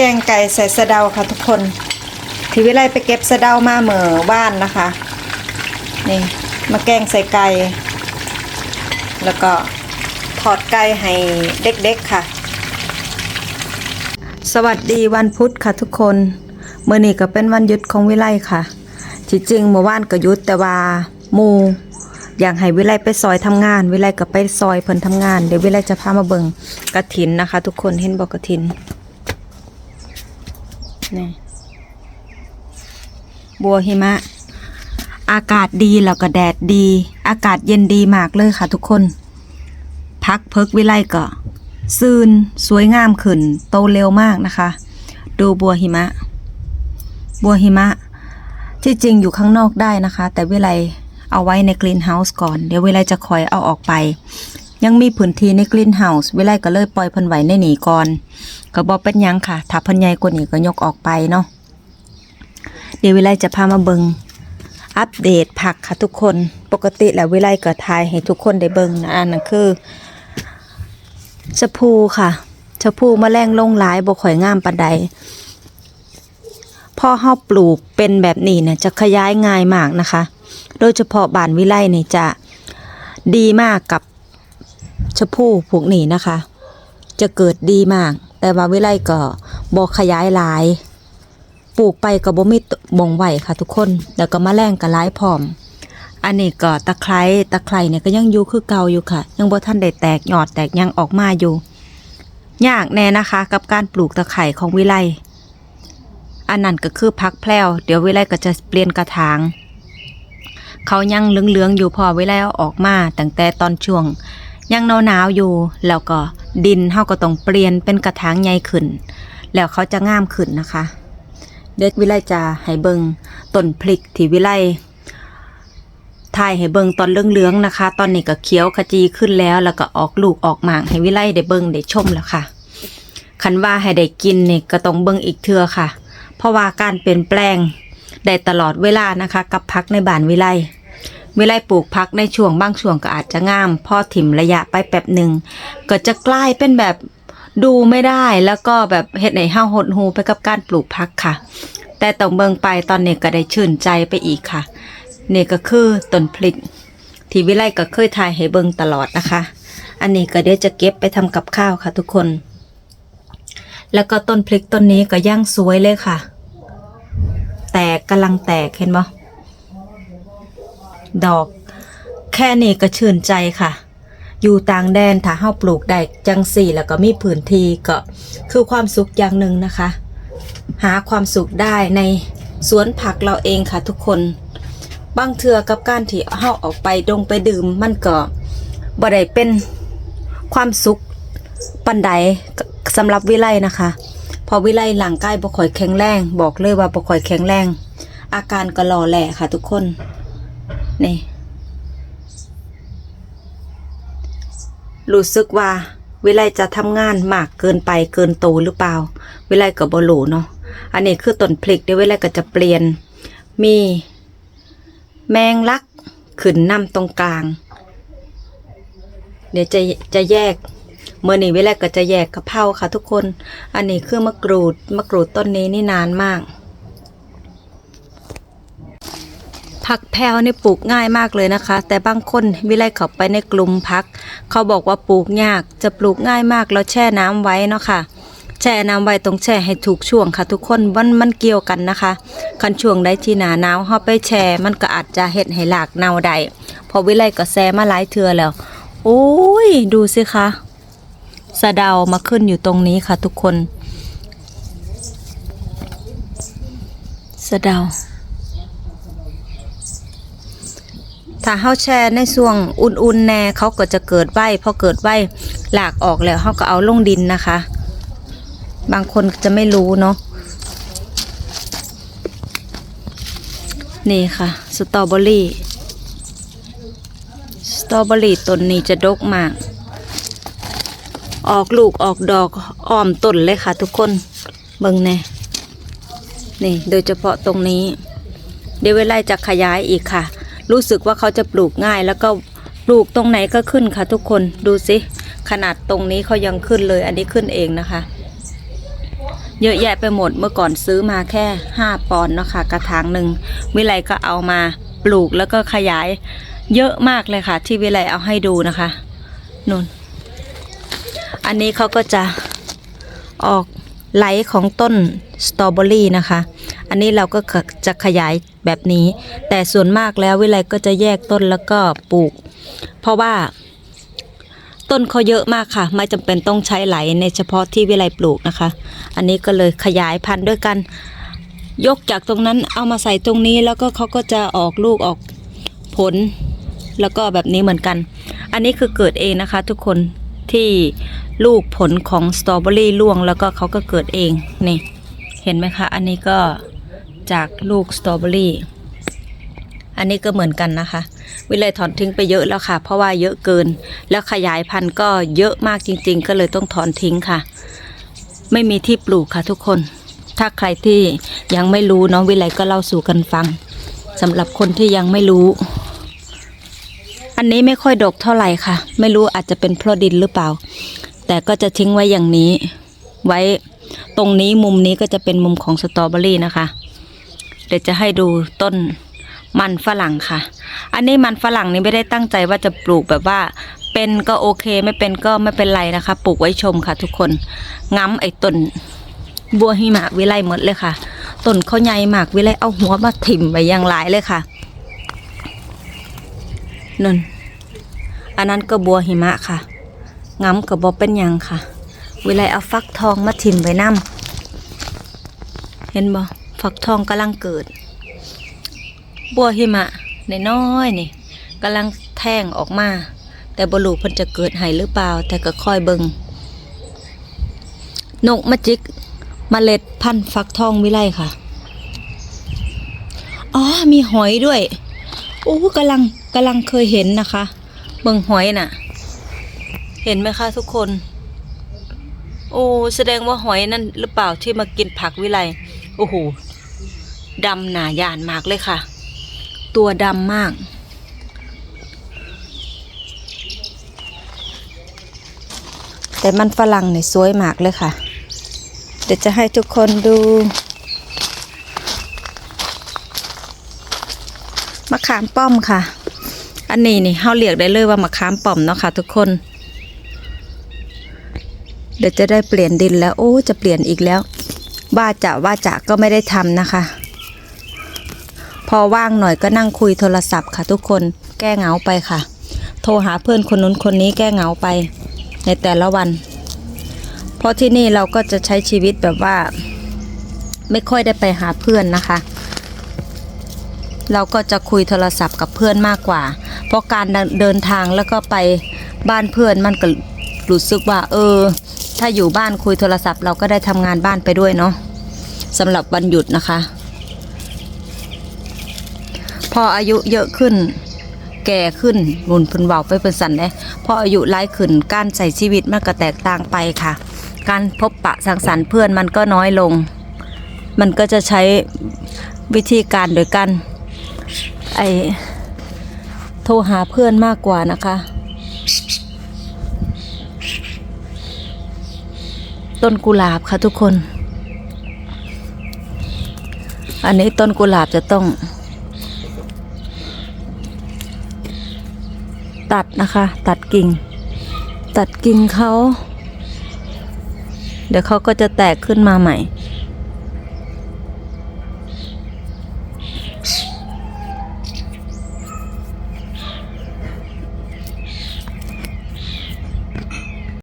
แกงไก่ใส่สะเดาค่ะทุกคนที่วิไลไปเก็บสะเดามาเหมือบ้านนะคะ นี่มาแกงใส่ไก่ แล้วก็ทอดไก่ให้เด็กๆค่ะ สวัสดีวันพุธค่ะทุกคนเมื่อนี้ก็เป็นวันหยุดของวิไลค่ะที่จริงเมื่อวานก็หยุดแต่ว่ามูอยากให้วิไลไปซอยทำงาน วิไลก็ไปซอยเพิ่นทำงาน เดี๋ยววิไลจะพามาเบิ่งกระถินนะคะ ทุกคนเห็นบอกกระถิน นี่บัวหิมะ อากาศดีแล้วก็แดดดี อากาศเย็นดีมากเลยค่ะทุกคน พักเพิกวิไลก็ซื่นสวยงามขึ้น โตเร็วมากนะคะ ดูบัวหิมะ บัวหิมะ ที่จริงอยู่ข้างนอกได้นะคะ แต่วิไลเอาไว้ในกรีนเฮาส์ก่อน เดี๋ยววิไลจะคอยเอาออกไป ยังมีพื้นที่ในกรีนเฮาส์วิไลก็เลยปล่อยเพันไหวในหนีก่อน ก็บอกเป็นยังค่ะ ถ้าเพันใหญ่กว่านี้ก็ยกออกไปเนาะ เดี๋ยววิไลจะพามาเบิงอัปเดตผักค่ะทุกคน ปกติแล้ววิไลก็ทายให้ทุกคนได้เบิงนะอันนั้นคือชะพูค่ะชะพูแมลงลงหลายบ่ข่อยงามปานใดพ่อเฮาปลูกเป็นแบบนี้เนี่ยจะขยายง่ายมากนะคะ โดยเฉพาะบานวิไลเนี่ยจะดีมากกับ ชพูพวกนี้นะคะ จะเกิดดีมาก แต่ว่าวิไลก็บ่ขยายหลาย ปลูกไปก็บ่มีบ่งไหวค่ะทุกคน แล้วก็มแมลงก็หลายพอม อันนี้ก็ตะไคร้ตะไคร้เนี่ยก็ยังอยู่คือเก่าอยู่ค่ะ ยังบ่ทันได้แตกหยอดแตกยังออกมาอยู่ยากแน่นะคะ กับการปลูกตะไคร้ของวิไลอันนั้นก็คือพักแพลวเดี๋ยววิไลก็จะเปลี่ยนกระถางเขายังเหลืองๆอยู่พอวิไลเอาออกมาตั้งแต่ตอนช่วง ยังหนาวๆอยู่ แล้วก็ดินเฮาก็ต้องเปลี่ยนเป็นกระถางใหญ่ขึ้น แล้วเขาจะงามขึ้นนะคะ เด็กวิไลจะให้เบิงต้นพริกที่วิไลถ่ายให้เบิงตอนเหลืองๆนะคะ ตอนนี้ก็เขียวขจีขึ้นแล้ว แล้วก็ออกลูกออกหมากให้วิไลได้เบิงได้ชมแล้วค่ะคันว่าให้ได้กินเนี่ยก็ต้องเบิงอีกเทือค่ะ เพราะว่าการเปลี่ยนแปลงได้ตลอดเวลานะคะ กับพักในบ้านวิไล เวิไลปลูกพักในช่วงบางช่วงก็อาจจะงาม พอถิ่มระยะไปแป๊บหนึ่งก็จะกลายเป็นแบบดูไม่ได้แล้วก็แบบเฮ็ดให้เฮาหดหูไปกับการปลูกพักค่ะ แต่ต้องเบิงไปตอนนี้ก็ได้ชื่นใจไปอีกค่ะนี่ก็คือต้นพลิก ที่วิไลก็เคยถ่ายให้เบิงตลอดนะคะ อันนี้ก็เดี๋ยวจะเก็บไปทำกับข้าวค่ะทุกคน แล้วก็ต้นพลิกต้นนี้ก็ย่างสวยเลยค่ะ แตกกำลังแตกเห็นบ่ ดอก แค่นี้ก็ชื่นใจค่ะ อยู่ต่างแดนถ้าเฮาปลูกได้จังสี่ แล้วก็มีพื้นที่ก็คือความสุขอย่างหนึ่งนะคะ หาความสุขได้ในสวนผักเราเองค่ะทุกคนบางเทื่อกับการที่เฮาออกไปดงไปดื่มมันก็บ่ได้เป็นความสุขปันใดสำหรับวิไลนะคะ พอวิไลหลังใกายบ่ค่อยแข็งแรง บอกเลยว่าบ่ค่อยแข็งแรง อาการก็รอแหล่ค่ะทุกคน นี่รู้สึกว่าวิไลจะทำงานมากเกินไปเกินโตหรือเปล่า วิไลกับบหลูเนาะอันนี้คือต้นพลิกเดี๋ยววิไลก็จะเปลี่ยน มีแมงลักขึ้นนำตรงกลาง เดี๋ยวจะจะแยกเมื่อนี้วิไลก็จะแยกกระเพราค่ะทุกคน อันนี้คือมะกรูดมะกรูดต้นนี้นี่นานมาก ผักแพรวนี่ปลูกง่ายมากเลยนะคะ แต่บางคนวิไลเขาไปในกลุ่มพัก เขาบอกว่าปลูกยากจะปลูกง่ายมากแล้วแช่น้ำไว้เนาะค่ะแช่น้ำไว้ต้องแช่ให้ถูกช่วงค่ะ ทุกคนมันมันเกี่ยวกันนะคะ คันช่วงใดที่หนาหนาวเฮาไปแช่มันก็อาจจะเฮ็ดให้หลากเน่าได้เพอวิไลก็แซ่มาหลายเทื่อแล้ว โอ้ย ดูสิคะสะเดามาขึ้นอยู่ตรงนี้ค่ะ ทุกคนสะเดา ถ้าเฮาแช่ในช่วงอุ่นๆแน่เขาก็จะเกิดไว้พอเกิดไว้หลากออกแล้วเฮาก็เอาลงดินนะคะ บางคนจะไม่รู้เนาะนี่ค่ะสตรอเบอรี่สตรอเบอรี่ต้นนี้จะดกมาก ออกลูกออกดอกอ้อมต้นเลยค่ะทุกคนเบิ่งแน่นี่โดยเฉพาะตรงนี้ เดี๋ยวเวลาจะขยายอีกค่ะ รู้สึกว่าเขาจะปลูกง่ายแล้วก็ปลูกตรงไหนก็ขึ้นค่ะทุกคนดูสิขนาดตรงนี้เขายังขึ้นเลย อันนี้ขึ้นเองนะคะ เยอะแยะไปหมดเมื่อก่อนซื้อมาแค่ 5 ปอนด์เนาะค่ะกระถางหนึ่งวิไลก็เอามาปลูกแล้วก็ขยายเยอะมากเลยค่ะ ที่วิไลเอาให้ดูนะคะนุ่นอันนี้เขาก็จะออกไหลของต้นสตรอเบอรี่นะคะ อันนี้เราก็จะขยายแบบนี้ แต่ส่วนมากแล้ววิไลก็จะแยกต้นแล้วก็ปลูก เพราะว่า ต้นเขาเยอะมากค่ะ ไม่จำเป็นต้องใช้ไหลในเฉพาะที่วิไลปลูกนะคะ อันนี้ก็เลยขยายพันธุ์ด้วยกัน ยกจากตรงนั้นเอามาใส่ตรงนี้แล้วก็เขาก็จะออกลูกออกผล แล้วก็แบบนี้เหมือนกัน อันนี้คือเกิดเองนะคะ ทุกคนที่ลูกผลของสตรอเบอรี่ร่วงแล้วก็เขาก็เกิดเองนี่เห็นไหมคะ อันนี้ก็ จากลูกสตรอเบอรี่ อันนี้ก็เหมือนกันนะคะ วิเลยถอนทิ้งไปเยอะแล้วค่ะ เพราะว่าเยอะเกิน แล้วขยายพันธุ์ก็เยอะมากจริง ๆ ก็เลยต้องถอนทิ้งค่ะ ไม่มีที่ปลูกค่ะทุกคน ถ้าใครที่ยังไม่รู้น้องวิไลก็เล่าสู่กันฟังสำหรับคนที่ยังไม่รู้ อันนี้ไม่ค่อยดกเท่าไหร่ค่ะ ไม่รู้อาจจะเป็นเพราะดินหรือเปล่า แต่ก็จะทิ้งไว้อย่างนี้ ไว้ตรงนี้มุมนี้ก็จะเป็นมุมของสตรอเบอรี่นะคะ เดี๋ยวจะให้ดูต้นมันฝรั่งค่ะ อันนี้มันฝรั่งนี่ไม่ได้ตั้งใจว่าจะปลูกแบบว่า เป็นก็โอเคไม่เป็นก็ไม่เป็นไรนะคะ ปลูกไว้ชมค่ะ ทุกคนง้ำไอ้ต้นบัวหิมะวิไลหมดเลยค่ะต้นเขาใหญ่มากวิไลเอาหัวมาถิ่มไว้อย่างหลายเลยค่ะนั่นอันนั้นก็บัวหิมะค่ะง้ำกับบอเป็นยังค่ะ วิไลเอาฟักทองมาถิ่มไว้น้ำเห็นบ่ ฟักทองกำลังเกิด บัวหิมะนน้อยนี่กำลังแท่งออกมา แต่บรูพิ่นจะเกิดให้หรือเปล่า แต่ก็ค่อยเบิงนกมาจิกมเมล็ดพันธุ์ฟักทองวิไลค่ะ อ๋อ มีหอยด้วย โอ้กำลังกำลังเคยเห็นนะคะ เบิงหอยน่ะ เห็นไหมคะทุกคน โอ้ แสดงว่าหอยนั่นหรือเปล่าที่มากินผักวิไลโอ้โห ดำหนายานมากเลยค่ะ ตัวดำมาก แต่มันฝรั่งเนี่ยสวยมากเลยค่ะ เดี๋ยวจะให้ทุกคนดู มะขามป้อมค่ะ อันนี้นี่เขาเรียกได้เลยว่ามะขามป้อมเนาะค่ะ ทุกคน เดี๋ยวจะได้เปลี่ยนดินแล้ว โอ้ จะเปลี่ยนอีกแล้ว ว่าจะว่าจะก็ไม่ได้ทำนะคะ พอว่างหน่อยก็นั่งคุยโทรศัพท์ค่ะทุกคนแก้เหงาไปค่ะ โทรหาเพื่อนคนนู้นคนนี้แก้เหงาไป ในแต่ละวัน เพราะที่นี่เราก็จะใช้ชีวิตแบบว่า ไม่ค่อยได้ไปหาเพื่อนนะคะ เราก็จะคุยโทรศัพท์กับเพื่อนมากกว่า เพราะการเดินทางแล้วก็ไปบ้านเพื่อนมันก็รู้สึกว่า เออ ถ้าอยู่บ้านคุยโทรศัพท์ เราก็ได้ทำงานบ้านไปด้วยเนาะสำหรับวันหยุดนะคะ พออายุเยอะขึ้น แก่ขึ้นหนุนพิ่นเบาไปเป็นสันเลยพออายุร้ายขึ้นการใส่ชีวิตมันก็แตกต่างไปค่ะ การพบปะสังสรรค์เพื่อนมันก็น้อยลง มันก็จะใช้วิธีการโดยการไอโทรหาเพื่อนมากกว่านะคะ ต้นกุหลาบค่ะทุกคน อันนี้ต้นกุหลาบจะต้อง ตัดนะคะ ตัดกิ่ง ตัดกิ่งเขา เดี๋ยวเขาก็จะแตกขึ้นมาใหม่